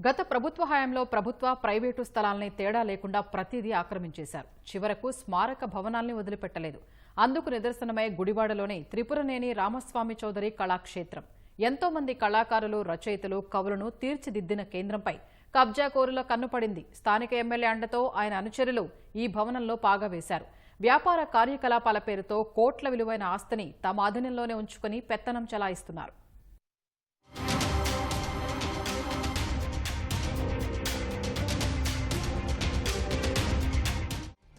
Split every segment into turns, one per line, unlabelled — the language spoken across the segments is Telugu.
గత ప్రభుత్వ హయాంలో ప్రభుత్వ ప్రైవేటు స్థలాల్ని తేడా లేకుండా ప్రతిదీ ఆక్రమించేశారు. చివరకు స్మారక భవనాల్ని వదిలిపెట్టలేదు. అందుకు నిదర్శనమై గుడివాడలోని త్రిపురనేని రామస్వామి చౌదరి కళాక్షేత్రం. ఎంతో మంది కళాకారులు రచయితలు కవులను తీర్చిదిద్దిన కేంద్రంపై కబ్జాకోరుల కన్నుపడింది స్థానిక ఎమ్మెల్యే అండతో ఆయన అనుచరులు ఈ భవనంలో పాగా వేశారు వ్యాపార కార్యకలాపాల పేరుతో కోట్ల విలువైన ఆస్తిని తమ అధీనంలోనే ఉంచుకుని పెత్తనం చెలాయిస్తున్నారు.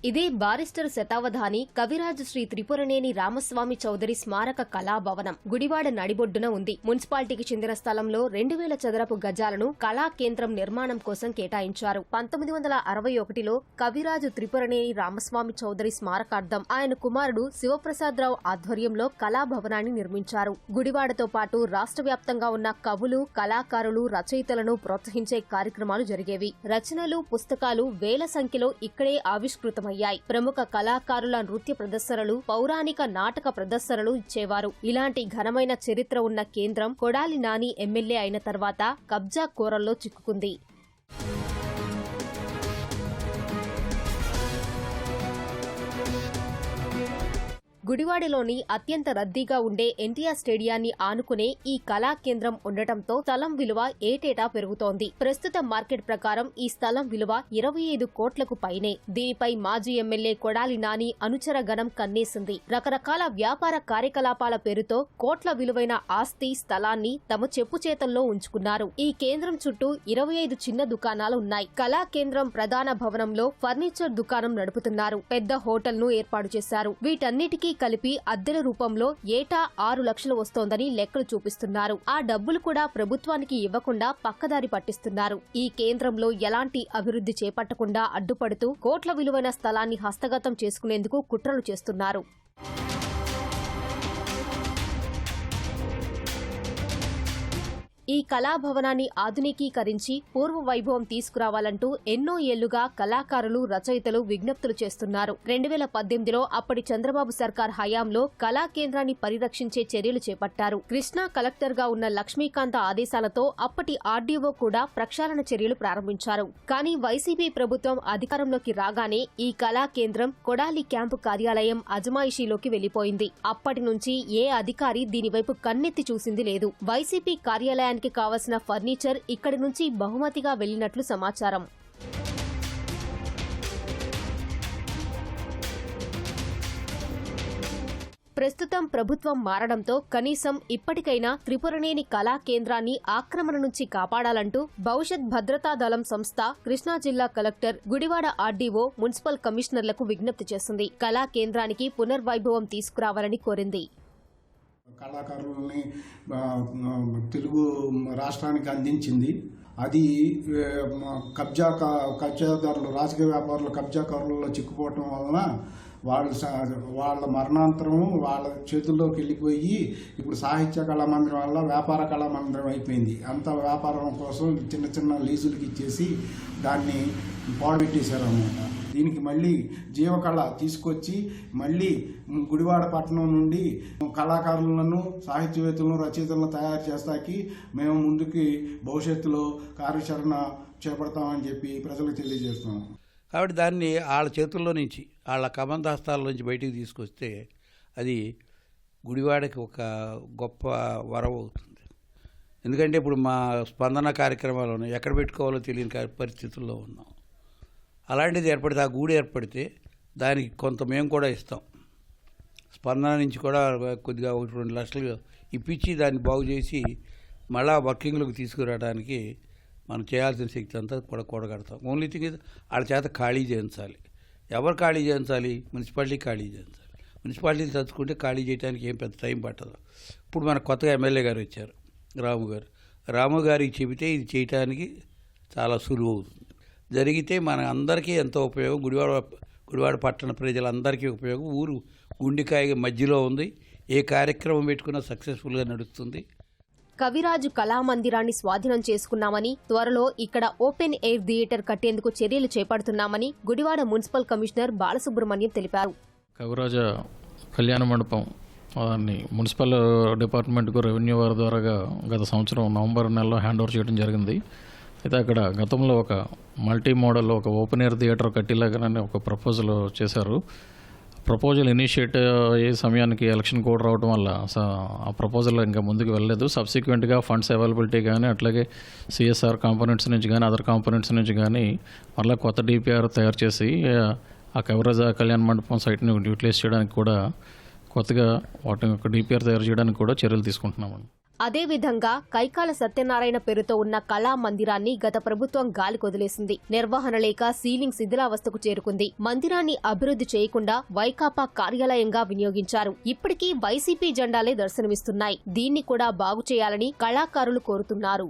ఇదే బారిస్టర్ శతావధాని కవిరాజు శ్రీ త్రిపురనేని రామస్వామి చౌదరి స్మారక కళాభవనం గుడివాడ నడిబొడ్డున ఉంది. మున్సిపాలిటీకి చెందిన స్థలంలో రెండు వేల చదరపు గజాలను కళా కేంద్రం నిర్మాణం కోసం కేటాయించారు. పంతొమ్మిది వందల అరవై ఒకటిలో కవిరాజు త్రిపురనేని రామస్వామి చౌదరి స్మారకార్థం ఆయన కుమారుడు శివప్రసాదరావు ఆధ్వర్యంలో కళాభవనాన్ని నిర్మించారు. గుడివాడతో పాటు రాష్ట్ర వ్యాప్తంగా ఉన్న కవులు కళాకారులు రచయితలను ప్రోత్సహించే కార్యక్రమాలు జరిగేవి. రచనలు పుస్తకాలు వేల సంఖ్యలో ఇక్కడే ప్రారంభమయ్యాయి. ప్రముఖ కళాకారుల నృత్య ప్రదర్శనలు పౌరాణిక నాటక ప్రదర్శనలు ఇచ్చేవారు. ఇలాంటి ఘనమైన చరిత్ర ఉన్న కేంద్రం కొడాలి నాని ఎమ్మెల్యే అయిన తర్వాత కబ్జా కోరల్లో చిక్కుకుంది. గుడివాడలోని అత్యంత రద్దీగా ఉండే ఎన్టీఆర్ స్టేడియాన్ని ఆనుకునే ఈ కళా కేంద్రం ఉండటంతో స్థలం విలువ ఏటేటా పెరుగుతోంది. ప్రస్తుత మార్కెట్ ప్రకారం ఈ స్థలం విలువ ఇరవై ఐదు కోట్లకు పైనే. దీనిపై మాజీ ఎమ్మెల్యే కొడాలి నాని అనుచర గణం కన్నేసింది. రకరకాల వ్యాపార కార్యకలాపాల పేరుతో కోట్ల విలువైన ఆస్తి స్థలాన్ని తమ చెప్పు చేతల్లో ఉంచుకున్నారు. ఈ కేంద్రం చుట్టూ ఇరవై ఐదు చిన్న దుకాణాలు ఉన్నాయి. కళా కేంద్రం ప్రధాన భవనంలో ఫర్నిచర్ దుకాణం నడుపుతున్నారు. పెద్ద హోటల్ను ఏర్పాటు చేశారు. వీటన్నిటికీ కలిపి అద్దెల రూపంలో ఏటా ఆరు లక్షలు వస్తోందని లెక్కలు చూపిస్తున్నారు. ఆ డబ్బులు కూడా ప్రభుత్వానికి ఇవ్వకుండా పక్కదారి పట్టిస్తున్నారు. ఈ కేంద్రంలో ఎలాంటి అభివృద్ధి చేపట్టకుండా అడ్డుపడుతూ కోట్ల విలువైన స్థలాన్ని హస్తగతం చేసుకునేందుకు కుట్రలు చేస్తున్నారు. ఈ కళాభవనాన్ని ఆధునికీకరించి పూర్వ వైభవం తీసుకురావాలంటూ ఎన్నో ఏళ్ళుగా కళాకారులు రచయితలు విజ్ఞప్తులు చేస్తున్నారు. రెండు వేల పద్దెనిమిదిలో అప్పటి చంద్రబాబు సర్కార్ హయాంలో కళా కేంద్రాన్ని పరిరక్షించే చర్యలు చేపట్టారు. కృష్ణా కలెక్టర్గా ఉన్న లక్ష్మీకాంత ఆదేశాలతో అప్పటి ఆర్డీఓ కూడా ప్రక్షాళన చర్యలు ప్రారంభించారు. కానీ వైసీపీ ప్రభుత్వం అధికారంలోకి రాగానే ఈ కళా కేంద్రం కొడాలి క్యాంపు కార్యాలయం అజమాయిషీలోకి వెళ్ళిపోయింది అప్పటి నుంచి ఏ అధికారి దీనివైపు కన్నెత్తి చూసింది లేదు. వైసీపీ కార్యాలయానికి కావలసిన ఫర్నిచర్ ఇక్కడి నుంచి బహుమతిగా వెళ్ళినట్లు సమాచారం. ప్రస్తుతం ప్రభుత్వం మారడంతో కనీసం ఇప్పటికైనా త్రిపురనేని కళా కేంద్రాన్ని ఆక్రమణ నుంచి కాపాడాలంటూ భవిష్యత్ భద్రతా దళం సంస్థ కృష్ణా జిల్లా కలెక్టర్ గుడివాడ ఆర్డీఓ మున్సిపల్ కమిషనర్లకు విజ్ఞప్తి చేసింది. కళా కేంద్రానికి పునర్వైభవం తీసుకురావాలని కోరింది.
కళాకారులని తెలుగు రాష్ట్రానికి అందించింది. అది కబ్జా కా- కబ్జాదారులు రాజకీయ వ్యాపారులు కబ్జాకారులలో చిక్కుపోవటం వలన వాళ్ళు వాళ్ళ మరణాంతరం వాళ్ళ చేతుల్లోకి వెళ్ళిపోయి ఇప్పుడు సాహిత్య కళామందిరం వల్ల వ్యాపార కళామందిరం అయిపోయింది. అంత వ్యాపారం కోసం చిన్న చిన్న లీజులకి ఇచ్చేసి దాన్ని పాడబెట్టేశారు అన్నమాట దీనికి మళ్ళీ జీవకళ తీసుకొచ్చి మళ్ళీ గుడివాడ పట్టణం నుండి కళాకారులను సాహిత్యవేత్తలను రచయితలను తయారు చేస్తాకి మేము ముందుకి భవిష్యత్తులో కార్యాచరణ చేపడతామని చెప్పి ప్రజలకు తెలియజేస్తున్నాం.
కాబట్టి దాన్ని వాళ్ళ చేతుల్లో నుంచి వాళ్ళ కబంతస్తాల నుంచి బయటికి తీసుకొస్తే అది గుడివాడకి ఒక గొప్ప వరం అవుతుంది. ఎందుకంటే ఇప్పుడు మా స్పందన కార్యక్రమాలను ఎక్కడ పెట్టుకోవాలో తెలియని పరిస్థితుల్లో ఉన్నాం. అలాంటిది ఏర్పడితే ఆ గూడు ఏర్పడితే దానికి కొంత మేము కూడా ఇస్తాం. స్పందన నుంచి కూడా కొద్దిగా ఒకటి రెండు లక్షలు ఇప్పించి దాన్ని బాగు చేసి మళ్ళా వర్కింగ్లోకి తీసుకురావడానికి మనం చేయాల్సిన శక్తి అంతా కూడా కూడగడతాం. ఓన్లీ థింగ్ ఇది వాళ్ళ చేత ఖాళీ చేయించాలి. ఎవరు ఖాళీ చేయించాలి? మున్సిపాలిటీ ఖాళీ చేయించాలి. మున్సిపాలిటీ తలుచుకుంటే ఖాళీ చేయడానికి ఏం పెద్ద టైం పట్టదు. ఇప్పుడు మన కొత్తగా ఎమ్మెల్యే గారు వచ్చారు రాము గారు. రాము గారికి చెబితే ఇది చేయటానికి చాలా సులువు అవుతుంది. జరిగితే మన అందరికీ ఎంతో ఉపయోగం. గుడివాడ గుడివాడ పట్టణ ప్రజలందరికీ ఉపయోగం. ఊరు గుండెకాయ మధ్యలో ఉంది. ఏ కార్యక్రమం పెట్టుకున్నా సక్సెస్ఫుల్గా నడుస్తుంది.
కవిరాజు కళామందిరాన్ని స్వాధీనం చేసుకున్నామని త్వరలో ఇక్కడ ఓపెన్ ఎయిర్ థియేటర్ కట్టేందుకు చర్యలు చేపడుతున్నామని గుడివాడ మున్సిపల్ కమిషనర్ బాలసుబ్రహ్మణ్యం తెలిపారు.
కవిరాజ కళ్యాణ మండపం దాన్ని మున్సిపల్ డిపార్ట్మెంట్కు రెవెన్యూ వారి ద్వారాగా గత సంవత్సరం నవంబర్ నెలలో హ్యాండ్ ఓవర్ చేయడం జరిగింది. అయితే అక్కడ గతంలో ఒక మల్టీ మోడల్ ఒక ఓపెన్ ఎయిర్ థియేటర్ కట్టేలాగానే ఒక ప్రపోజల్ చేశారు. ప్రపోజల్ ఇనిషియేట్ అయ్యే సమయానికి ఎలక్షన్ కోడ్ రావడం వల్ల స- ఆ ప్రపోజల్ ఇంకా ముందుకు వెళ్ళలేదు. సబ్సిక్వెంట్గా ఫండ్స్ అవైలబిలిటీ కానీ అట్లాగే సిఎస్ఆర్ కాంపోనెంట్స్ నుంచి కానీ అదర్ కాంపోనెంట్స్ నుంచి కానీ మళ్ళీ కొత్త డిపిఆర్ తయారు చేసి ఆ కవరేజ్ కళ్యాణ మండపం సైట్ని యూటిలైజ్ చేయడానికి కూడా కొత్తగా వాటి యొక్క డిపిఆర్ తయారు చేయడానికి కూడా చర్యలు తీసుకుంటున్నామండి.
అదేవిధంగా కైకాల సత్యనారాయణ పేరుతో ఉన్న కళా మందిరాన్ని గత ప్రభుత్వం గాలికొదిలేసింది నిర్వహణ లేక సీలింగ్ శిథిలావస్థకు చేరుకుంది. మందిరాన్ని అభివృద్ధి చేయకుండా వైకాపా కార్యాలయంగా వినియోగించారు. ఇప్పటికీ వైసీపీ జెండాలే దర్శనమిస్తున్నాయి. దీన్ని కూడా బాగు చేయాలని కళాకారులు కోరుతున్నారు.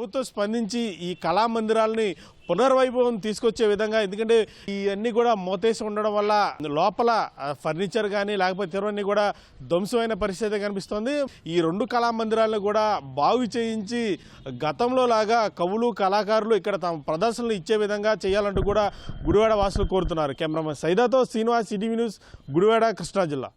ప్రభుత్వం స్పందించి ఈ కళామందిరాలని పునర్వైభవం తీసుకొచ్చే విధంగా ఎందుకంటే ఇవన్నీ కూడా మోతేసి ఉండడం వల్ల లోపల ఫర్నిచర్ కానీ లేకపోతే ఇవన్నీ కూడా ధ్వంసమైన పరిస్థితి కనిపిస్తోంది. ఈ రెండు కళామందిరాలను కూడా బాగు చేయించి గతంలో లాగా కవులు కళాకారులు ఇక్కడ తమ ప్రదర్శనలు ఇచ్చే విధంగా చేయాలంటూ కూడా గుడివాడ వాసులు కోరుతున్నారు. కెమెరామెన్ సైదాతో శ్రీనివాస్ సిటీ న్యూస్ గుడివాడ కృష్ణా జిల్లా.